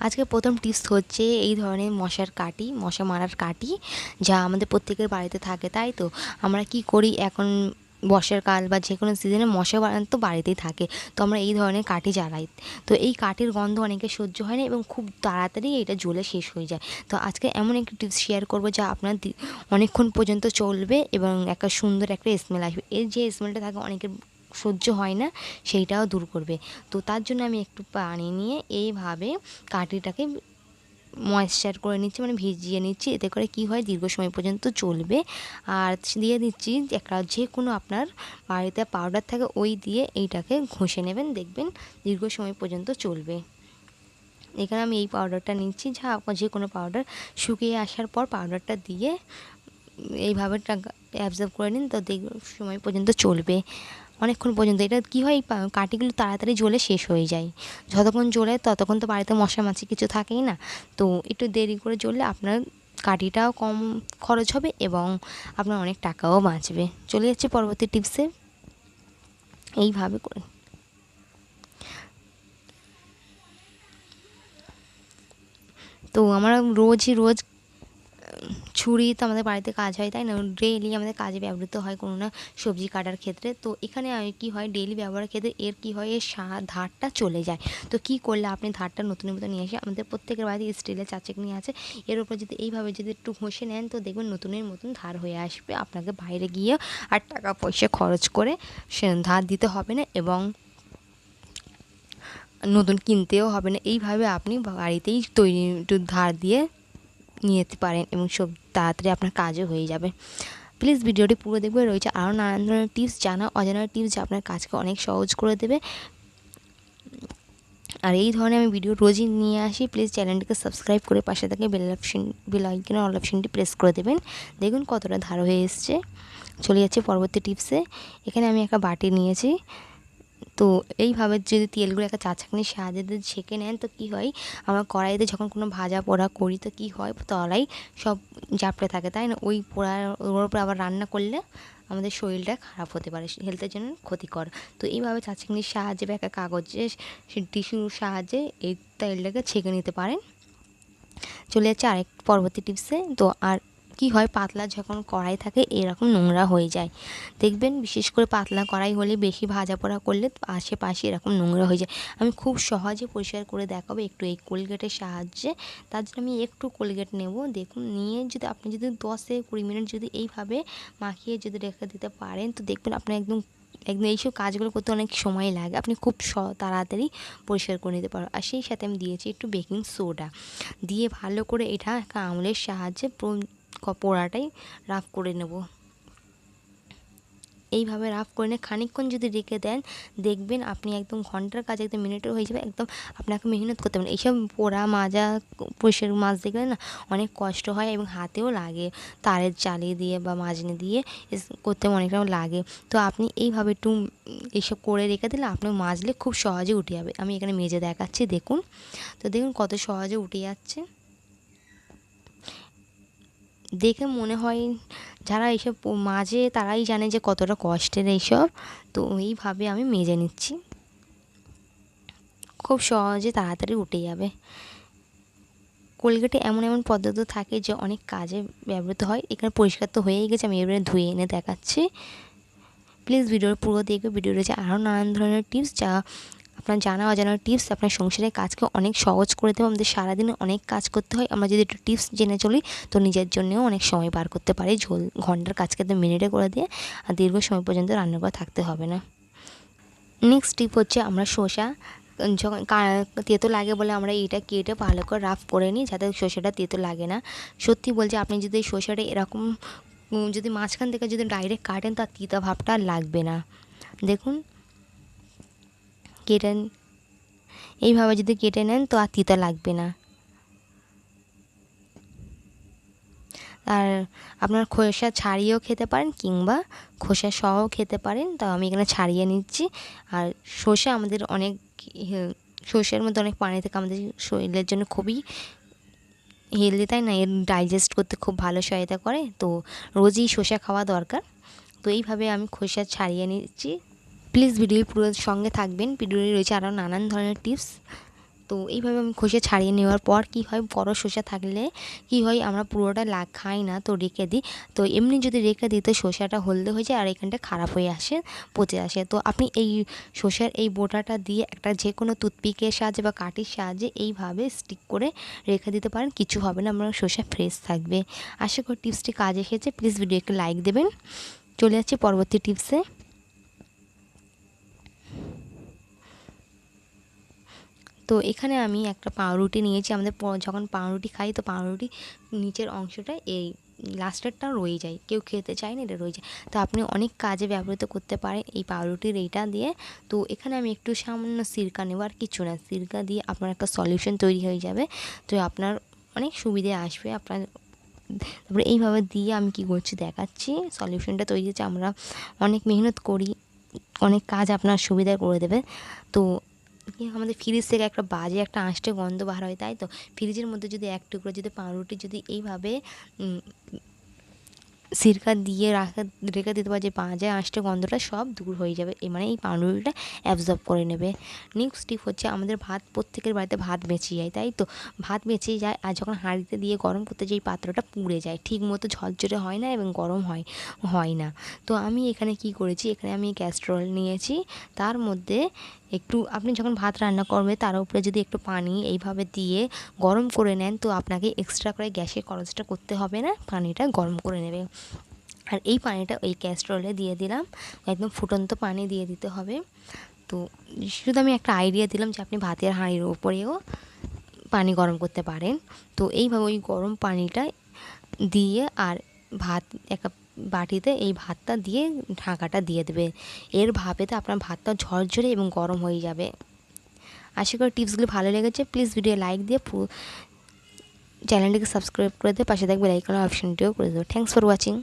আজকে প্রথম টিপস হচ্ছে এই ধরনের মশার কাটি, মশা মারার কাটি, যা আমাদের প্রত্যেকের বাড়িতে থাকে, তাই তো? আমরা কি করি এখন বর্ষাকাল বা যে কোনো সিজনে মশা তো বাড়িতেই থাকে। তো আমরা এই ধরনের কাঠি জ্বালাই। তো এই কাঠির গন্ধ অনেকে সহ্য হয় না এবং খুব তাড়াতাড়ি এটা জ্বলে শেষ হয়ে যায়। তো আজকে এমন একটি টিপস শেয়ার করব, যা আপনার অনেকক্ষণ পর্যন্ত চলবে এবং একটা সুন্দর একটা স্মেল আসবে। এর যে স্মেলটা থাকে, অনেকের সহ্য হয় না, সেইটাও দূর করবে। তো তার জন্য আমি একটু পানি নিয়ে এইভাবে কাঠিটাকে ময়েশ্চার করে নিচ্ছি মানে ভিজিয়ে নিচ্ছি। এতে করে কি হয়, দীর্ঘ সময় পর্যন্ত চলবে। আর দিয়ে দিচ্ছি একটা যে কোনো আপনার বাড়িতে পাউডার থাকে, ওই দিয়ে এইটাকে ঘষে নেবেন, দেখবেন দীর্ঘ সময় পর্যন্ত চলবে। এখানে আমি এই পাউডারটা নিচ্ছি, যা যে কোনো পাউডার শুকিয়ে আসার পর পাউডারটা দিয়ে এইভাবে অ্যাবজর্ব করে নিন তো দেখ সময় পর্যন্ত চলবে। অনেকক্ষণ পর্যন্ত এটা কী হয় কাটিগুলো তাড়াতাড়ি জ্বলে শেষ হয়ে যায়। যতক্ষণ জ্বলে ততক্ষণ তো বাড়িতে মশা মাছি কিছু থাকেই না। তো একটু দেরি করে জ্বললে আপনার কাটিটাও কম খরচ হবে এবং আপনার অনেক টাকাও বাঁচবে। চলে যাচ্ছে পরবর্তী টিপসে এইভাবে করে। তো আমরা রোজই রোজ ছুরি তো আমাদের বাড়িতে কাজ হয়, তাই না? ডেইলি আমাদের কাজে ব্যবহৃত হয় কোনো না সবজি কাটার ক্ষেত্রে। তো এখানে কি হয়? ডেইলি ব্যবহারের ক্ষেত্রে এর কি হয়? এর ধারটা চলে যায়। তো কি করলে আপনি ধারটা নতুনের মতো নিয়ে এসে আমাদের প্রত্যেকের বাড়িতে স্টিলের চাচেকনি আছে। এর উপর যদি এইভাবে যদি একটু ঘষে নেন, তো দেখবেন নতুনের মতন ধার হয়ে আসবে। আপনাকে বাইরে গিয়ে আর টাকা পয়সা খরচ করে সে ধার দিতে হবে না এবং নতুন কিনতেও হবে না। এইভাবে আপনি বাড়িতেই তৈরি, একটু ধার দিয়ে নিয়ে যেতে পারেন এবং সব তাড়াতাড়ি আপনার কাজও হয়ে যাবে। প্লিজ ভিডিওটি পুরো দেখবে রয়েছে আরও নানান ধরনের টিপস জানা, অজানা টিপস যা আপনার কাজকে অনেক সহজ করে দেবে। আর এই ধরনের আমি ভিডিও রোজই নিয়ে আসি। প্লিজ চ্যানেলটিকে সাবস্ক্রাইব করে পাশে থেকে বেল অপশন বেল আইকনের অল অপশনটি প্রেস করে দেবেন। দেখুন কতটা ধার হয়ে এসছে। চলে যাচ্ছে পরবর্তী টিপসে এখানে আমি একটা বাটি নিয়েছি। তো এইভাবে যদি তেলগুলো একটা চা ছাঁকনির সাহায্যে যদি ছেঁকে নেন, তো কী হয়? আমরা কড়াইতে যখন কোনো ভাজা পোড়া করি, তো কী হয়? তলাই সব জাপড়ে থাকে, তাই না? ওই পোড়া, ওর উপর আবার রান্না করলে আমাদের শরীরটা খারাপ হতে পারে হেলথের জন্য ক্ষতিকর। তো এইভাবে চা সাহায্যে বা একটা কাগজে টিস্যুর সাহায্যে এই তেলটাকে ছেঁকে নিতে পারেন। চলে যাচ্ছে আরেক পরবর্তী টিপসে তো আর কি হয়? পাতলা যখন কড়াই থাকে, এরকম নোংরা হয়ে যায়। দেখবেন, বিশেষ করে পাতলা কড়াই হলে বেশি ভাজা পোড়া করলে আশেপাশে এরকম নোংরা হয়ে যায়। আমি খুব সহজে পরিষ্কার করে দেখাবো একটু এই কোলগেটের সাহায্যে। তার জন্য আমি একটু কোলগেট নেব। দেখুন, নিয়ে যদি আপনি যদি দশ কুড়ি মিনিট যদি এইভাবে মাখিয়ে যদি রেখে দিতে পারেন, তো দেখবেন আপনার একদম একদম এইসব কাজগুলো করতে অনেক সময় লাগে। আপনি খুব তাড়াতাড়ি পরিষ্কার করে নিতে পারো। আর সেই সাথে আমি দিয়েছি একটু বেকিং সোডা। দিয়ে ভালো করে এটা একটা আঙুলের সাহায্যে পোড়াটাই রাফ করে নেব। এইভাবে রাফ করে নিয়ে খানিকক্ষণ যদি রেখে দেন, দেখবেন আপনি একদম ঘণ্টার কাজ, একদম মিনিটের হয়ে যাবে, একদম আপনাকে মেহনত করতে হবে না। এইসব পোড়া মাজা পরিষ্কার মাছ দেখলে না অনেক কষ্ট হয় এবং হাতেও লাগে। তারের চালিয়ে দিয়ে বা মাজনে দিয়ে করতে অনেকটাও লাগে। তো আপনি এইভাবে একটু এইসব করে রেখে দিলে আপনি মাজলে খুব সহজে উঠে যাবে। আমি এখানে মেজে দেখাচ্ছি, দেখুন। তো দেখুন কত সহজে উঠে যাচ্ছে। দেখে মনে হয় যারা এইসব মাজে তারাই জানে যে কতটা কষ্টের এইসব। তো এইভাবে আমি মেজে নিচ্ছি। খুব সহজে তাড়াতাড়ি উঠে যাবে। কোলগেটে এমন এমন পদ্ধতি থাকে যে অনেক কাজে ব্যবহৃত হয়। এখানে পরিষ্কার তো হয়েই গেছে, আমি এবারে ধুয়ে এনে দেখাচ্ছি। প্লিজ ভিডিওর পুরো দেখবে ভিডিও রয়েছে আরও নানান ধরনের টিপস যা আপনার জানা অজানা টিপস আপনার সংসারের কাজকে অনেক সহজ করে দেবে আমাদের সারাদিনে অনেক কাজ করতে হয়। আমরা যদি একটু টিপস জেনে চলি, তো নিজের জন্যও অনেক সময় বার করতে পারি। ঝোল, ঘণ্টার কাজকে তো মিনিটে করে দিয়ে আর দীর্ঘ সময় পর্যন্ত রান্না করে থাকতে হবে না। নেক্সট টিপ হচ্ছে আমরা শসা, যখন তেতো লাগে বলে আমরা এটা কেটে ভালো করে রাফ করে নিই, যাতে শসাটা তেতো লাগে না। সত্যি বলছি, আপনি যদি শসাটা এরকম যদি মাঝখান থেকে যদি ডাইরেক্ট কাটেন, তার তিতা ভাবটা লাগবে না। দেখুন কেটে এইভাবে যদি কেটে নেন তো আর তিতা লাগবে না। আর আপনার খোসা ছাড়িয়েও খেতে পারেন কিংবা খোসা সহও খেতে পারেন। তো আমি এখানে ছাড়িয়ে নিচ্ছি। আর সর্ষে আমাদের অনেক, সর্ষের মধ্যে অনেক পানি থেকে। আমাদের শরীরের জন্য খুবই হেলদি তাই না? এর ডাইজেস্ট করতে খুব ভালো সহায়তা করে। তো রোজই শসা খাওয়া দরকার। তো এইভাবে আমি খোসা ছাড়িয়ে নিচ্ছি। প্লিজ ভিডিওর পুরো সঙ্গে থাকবেন। ভিডিওটি রয়েছে আরও নানান ধরনের টিপস। তো এইভাবে আমি খোসা ছাড়িয়ে নেওয়ার পর কি হয়, বড় শসা থাকলে কি হয়, আমরা পুরোটা লা, খাই না তো রেখে দিই। তো এমনি যদি রেখে দিই তো শসাটা হলদে হয়ে যায় আর এখানটা খারাপ হয়ে আসে, পচে আসে। তো আপনি এই শসার এই বোটাটা দিয়ে একটা যে কোনো টুথপিকের সাহায্যে বা কাঠির সাহায্যে এইভাবে স্টিক করে রেখে দিতে পারেন। কিছু হবে না আপনার শসা ফ্রেশ থাকবে। আশা করি টিপসটি কাজে এসেছে। প্লিজ ভিডিওকে লাইক দেবেন। চলে যাচ্ছি পরবর্তী টিপসে। তো এখানে আমি একটা পাউরুটি নিয়েছি। আমাদের যখন পাউরুটি খাই, তো পাউরুটি নিচের অংশটা এই লাস্টেরটা রয়ে যায়। কেউ খেতে চায় না, এটা রয়ে যায়। তো আপনি অনেক কাজে ব্যবহৃত করতে পারেন এই পাউরুটির এইটা দিয়ে। তো এখানে আমি একটু সামান্য সিরকা নেব, আর কিছু না। সিরকা দিয়ে আপনার একটা সলিউশন তৈরি হয়ে যাবে। তো আপনার অনেক সুবিধে আসবে। আপনার তারপরে এইভাবে দিয়ে আমি কি করছি দেখাচ্ছি। সলিউশনটা তৈরি হচ্ছে। আমরা অনেক মেহনত করি, অনেক কাজ আপনার সুবিধা করে দেবে। তো আমাদের ফ্রিজ থেকে একটা বাজে একটা আঁশটে গন্ধ বার হয়, তাই তো? ফ্রিজের মধ্যে যদি এক টুকরো, যদি পাউরুটি যদি এইভাবে সিরকা দিয়ে রাখা, রেখে দিতে পারে যে বাজে আঁশটে গন্ধটা, সব দূর হয়ে যাবে। এই মানে এই পাউরুটিটা অ্যাবজর্ব করে নেবে। নেক্সট টিপ হচ্ছে আমাদের ভাত, প্রত্যেকের বাড়িতে ভাত বেঁচে যায়, তাই তো? ভাত বেঁচে যায় আর যখন হাঁড়িতে দিয়ে গরম করতে যাই, পাত্রটা পুড়ে যায়। ঠিক মতো ঝরঝরে হয় না এবং গরম হয় হয় না। তো আমি এখানে কি করেছি? এখানে আমি ক্যাস্ট্রল নিয়েছি। তার মধ্যে একটু, আপনি যখন ভাত রান্না করবে, তার উপরে যদি একটু পানি এইভাবে দিয়ে গরম করে নেন, তো আপনাকে এক্সট্রা করে গ্যাসের খরচটা করতে হবে না। পানিটা গরম করে নেবে। আর এই পানিটা ওই ক্যাস্ট্রলে দিয়ে দিলাম। একদম ফুটন্ত পানি দিয়ে দিতে হবে। তো শুধু আমি একটা আইডিয়া দিলাম যে, আপনি ভাতের হাঁড়ির উপরেও পানি গরম করতে পারেন। তো এইভাবে ওই গরম পানিটা দিয়ে আর ভাত একটা বাটিতে এই ভাতটা দিয়ে ঢাকাটা দিয়ে দেবে। এর ভাবেতে আপনার ভাতটা ঝরঝরে এবং গরম হয়ে যাবে। আশা করি টিপসগুলো ভালো লেগেছে। প্লিজ ভিডিও লাইক দিয়ে চ্যানেলটিকে সাবস্ক্রাইব করে দিয়ে পাশে থাকবে লাইক করার অপশানটিও করে দেবো। Thanks for watching